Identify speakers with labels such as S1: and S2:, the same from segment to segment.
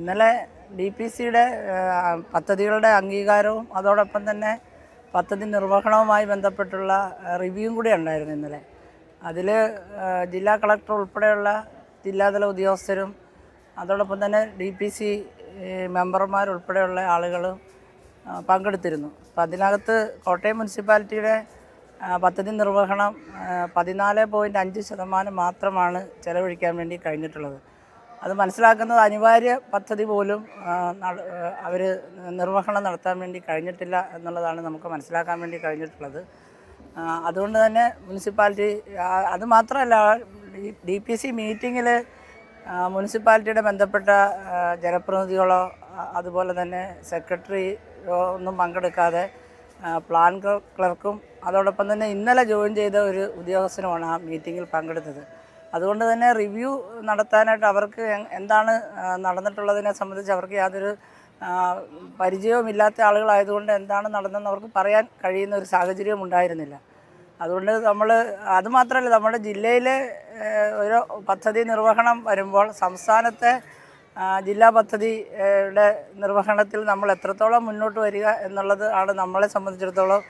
S1: ഇന്നലെ D P സിയുടെ പദ്ധതികളുടെ അംഗീകാരവും അതോടൊപ്പം തന്നെ പദ്ധതി നിർവഹണവുമായി ബന്ധപ്പെട്ടുള്ള റിവ്യൂവും കൂടി ഉണ്ടായിരുന്നു ഇന്നലെ. അതിൽ ജില്ലാ കളക്ടർ ഉൾപ്പെടെയുള്ള ജില്ലാതല ഉദ്യോഗസ്ഥരും അതോടൊപ്പം തന്നെ ഡി പി സി മെമ്പർമാരുൾപ്പെടെയുള്ള ആളുകളും പങ്കെടുത്തിരുന്നു. അപ്പോൾ അതിനകത്ത് കോട്ടയം മുനിസിപ്പാലിറ്റിയുടെ പദ്ധതി നിർവഹണം പതിനാല് പോയിന്റ് അഞ്ച് ശതമാനം മാത്രമാണ് ചെലവഴിക്കാൻ വേണ്ടി കഴിഞ്ഞിട്ടുള്ളത്. അത് മനസ്സിലാക്കുന്നത് അനിവാര്യ പദ്ധതി പോലും അവർ നിർവഹണം നടത്താൻ വേണ്ടി കഴിഞ്ഞിട്ടില്ല എന്നുള്ളതാണ് നമുക്ക് മനസ്സിലാക്കാൻ വേണ്ടി കഴിഞ്ഞിട്ടുള്ളത്. അതുകൊണ്ട് തന്നെ മുനിസിപ്പാലിറ്റി അത് മാത്രമല്ല ഡി പി സി മീറ്റിങ്ങിൽ മുനിസിപ്പാലിറ്റിയുടെ ബന്ധപ്പെട്ട ജനപ്രതിനിധികളോ അതുപോലെ തന്നെ സെക്രട്ടറിയോ ഒന്നും പങ്കെടുക്കാതെ പ്ലാൻ ക്ലർക്കും അതോടൊപ്പം തന്നെ ഇന്നലെ ജോയിൻ ചെയ്ത ഒരു ഉദ്യോഗസ്ഥനുമാണ് ആ മീറ്റിങ്ങിൽ പങ്കെടുത്തത്. അതുകൊണ്ട് തന്നെ റിവ്യൂ നടത്താനായിട്ട് അവർക്ക് എന്താണ് നടന്നിട്ടുള്ളതിനെ സംബന്ധിച്ച് അവർക്ക് യാതൊരു പരിചയവുമില്ലാത്ത ആളുകളായതുകൊണ്ട് എന്താണ് നടന്നതെന്ന് അവർക്ക് പറയാൻ കഴിയുന്ന ഒരു സാഹചര്യവും ഉണ്ടായിരുന്നില്ല. അതുകൊണ്ട് നമ്മൾ അതുമാത്രമല്ല നമ്മുടെ ജില്ലയിലെ ഒരു പദ്ധതി നിർവഹണം വരുമ്പോൾ സംസ്ഥാനത്തെ ജില്ലാ പദ്ധതിയുടെ നിർവഹണത്തിൽ നമ്മൾ എത്രത്തോളം മുന്നോട്ട് വരിക എന്നുള്ളത് ആണ് നമ്മളെ സംബന്ധിച്ചിടത്തോളം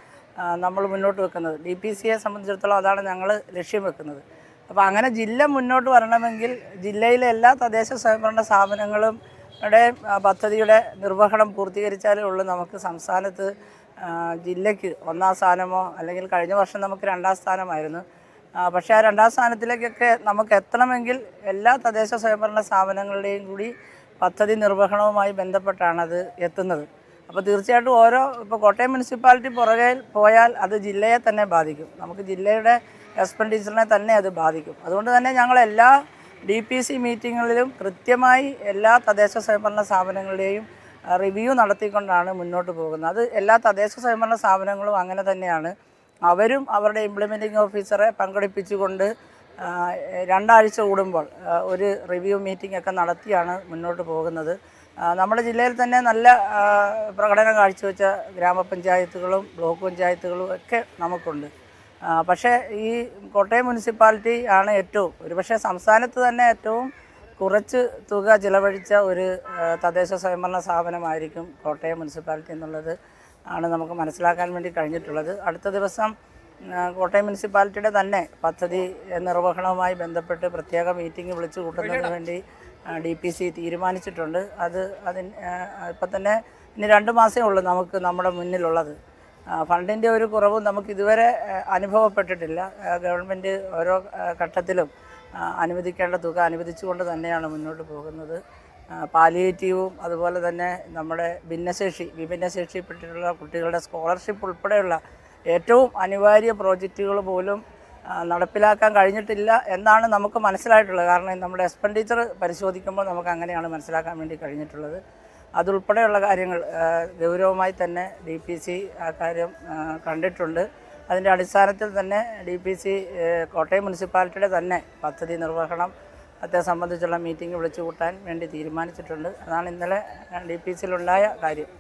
S1: നമ്മൾ മുന്നോട്ട് വെക്കുന്നത്. ഡി പി സിയെ സംബന്ധിച്ചിടത്തോളം അതാണ് ഞങ്ങൾ ലക്ഷ്യം വെക്കുന്നത്. അപ്പോൾ അങ്ങനെ ജില്ല മുന്നോട്ട് വരണമെങ്കിൽ ജില്ലയിലെ എല്ലാ തദ്ദേശ സ്വയംഭരണ സ്ഥാപനങ്ങളും യുടെ പദ്ധതിയുടെ നിർവഹണം പൂർത്തീകരിച്ചാലേ ഉള്ളൂ. നമുക്ക് സംസ്ഥാനത്ത് ജില്ലയ്ക്ക് ഒന്നാം സ്ഥാനമോ അല്ലെങ്കിൽ കഴിഞ്ഞ വർഷം നമുക്ക് രണ്ടാം സ്ഥാനമായിരുന്നു. പക്ഷേ ആ രണ്ടാം സ്ഥാനത്തിലേക്കൊക്കെ നമുക്ക് എത്തണമെങ്കിൽ എല്ലാ തദ്ദേശ സ്വയംഭരണ സ്ഥാപനങ്ങളുടെയും കൂടി പദ്ധതി നിർവഹണവുമായി ബന്ധപ്പെട്ടാണത് എത്തുന്നത്. അപ്പോൾ തീർച്ചയായിട്ടും ഓരോ ഇപ്പോൾ കോട്ടയം മുനിസിപ്പാലിറ്റി പുറകെ പോയാൽ അത് ജില്ലയെ തന്നെ ബാധിക്കും. നമുക്ക് ജില്ലയുടെ എക്സ്പെൻഡിച്ചറിനെ തന്നെ അത് ബാധിക്കും. അതുകൊണ്ട് തന്നെ ഞങ്ങൾ എല്ലാ ഡി പി സി മീറ്റിങ്ങുകളിലും കൃത്യമായി എല്ലാ തദ്ദേശ സ്വയംഭരണ സ്ഥാപനങ്ങളുടെയും റിവ്യൂ നടത്തിക്കൊണ്ടാണ് മുന്നോട്ട് പോകുന്നത്. അത് എല്ലാ തദ്ദേശ സ്വയംഭരണ സ്ഥാപനങ്ങളും അങ്ങനെ തന്നെയാണ്. അവരും അവരുടെ ഇംപ്ലിമെന്റിംഗ് ഓഫീസറെ പങ്കെടുപ്പിച്ചുകൊണ്ട് രണ്ടാഴ്ച കൂടുമ്പോൾ ഒരു റിവ്യൂ മീറ്റിംഗ് ഒക്കെ നടത്തിയാണ് മുന്നോട്ട് പോകുന്നത്. നമ്മുടെ ജില്ലയിൽ തന്നെ നല്ല പ്രകടനം കാഴ്ചവെച്ച ഗ്രാമപഞ്ചായത്തുകളും ബ്ലോക്ക് പഞ്ചായത്തുകളും ഒക്കെ നമുക്കുണ്ട്. പക്ഷേ ഈ കോട്ടയം മുനിസിപ്പാലിറ്റി ആണ് ഏറ്റവും ഒരുപക്ഷെ സംസ്ഥാനത്ത് തന്നെ ഏറ്റവും കുറച്ച് തുക ചിലവഴിച്ച ഒരു തദ്ദേശ സ്വയംഭരണ സ്ഥാപനമായിരിക്കും കോട്ടയം മുനിസിപ്പാലിറ്റി എന്നുള്ളത് ആണ് നമുക്ക് മനസ്സിലാക്കാൻ വേണ്ടി കഴിഞ്ഞിട്ടുള്ളത്. അടുത്ത ദിവസം കോട്ടയം മുനിസിപ്പാലിറ്റിയുടെ തന്നെ പദ്ധതി നിർവഹണവുമായി ബന്ധപ്പെട്ട് പ്രത്യേക മീറ്റിംഗ് വിളിച്ചു കൂട്ടുന്നതിന് വേണ്ടി ഡി പി സി തീരുമാനിച്ചിട്ടുണ്ട്. അത് അതിന് ഇപ്പം തന്നെ ഇനി രണ്ട് മാസമേ ഉള്ളൂ നമുക്ക് നമ്മുടെ മുന്നിലുള്ളത്. ഫണ്ടിന്റെ ഒരു കുറവും നമുക്ക് ഇതുവരെ അനുഭവപ്പെട്ടിട്ടില്ല. ഗവൺമെന്റ് ഓരോ ഘട്ടത്തിലും അനുവദിക്കേണ്ട തുക അനുവദിച്ചുകൊണ്ട് തന്നെയാണ് മുന്നോട്ട് പോകുന്നത്. പാലിയേറ്റീവും അതുപോലെ തന്നെ നമ്മുടെ ഭിന്നശേഷി വിഭിന്നശേഷിപ്പെട്ടിട്ടുള്ള കുട്ടികളുടെ സ്കോളർഷിപ്പ് ഉൾപ്പെടെയുള്ള ഏറ്റവും അനിവാര്യ പ്രോജക്റ്റുകൾ പോലും നടപ്പിലാക്കാൻ കഴിഞ്ഞിട്ടില്ല എന്നാണ് നമുക്ക് മനസ്സിലായിട്ടുള്ളത്. കാരണം നമ്മുടെ എക്സ്പെൻഡിച്ചർ പരിശോധിക്കുമ്പോൾ നമുക്ക് അങ്ങനെയാണ് മനസ്സിലാക്കാൻ വേണ്ടി കഴിഞ്ഞിട്ടുള്ളത്. അതുൾപ്പെടെയുള്ള കാര്യങ്ങൾ ഗൗരവമായി തന്നെ ഡി പി സി ആ കാര്യം കണ്ടിട്ടുണ്ട്. അതിന്റെ അടിസ്ഥാനത്തിൽ തന്നെ ഡി പി സി കോട്ടയം മുനിസിപ്പാലിറ്റിയുടെ തന്നെ പദ്ധതി നിർവഹണം അത്തെ സംബന്ധിച്ചുള്ള മീറ്റിംഗ് വിളിച്ചു കൂട്ടാൻ വേണ്ടി തീരുമാനിച്ചിട്ടുണ്ട്. അതാണ് ഇന്നലെ ഡി പി സിയിലുണ്ടായ കാര്യം.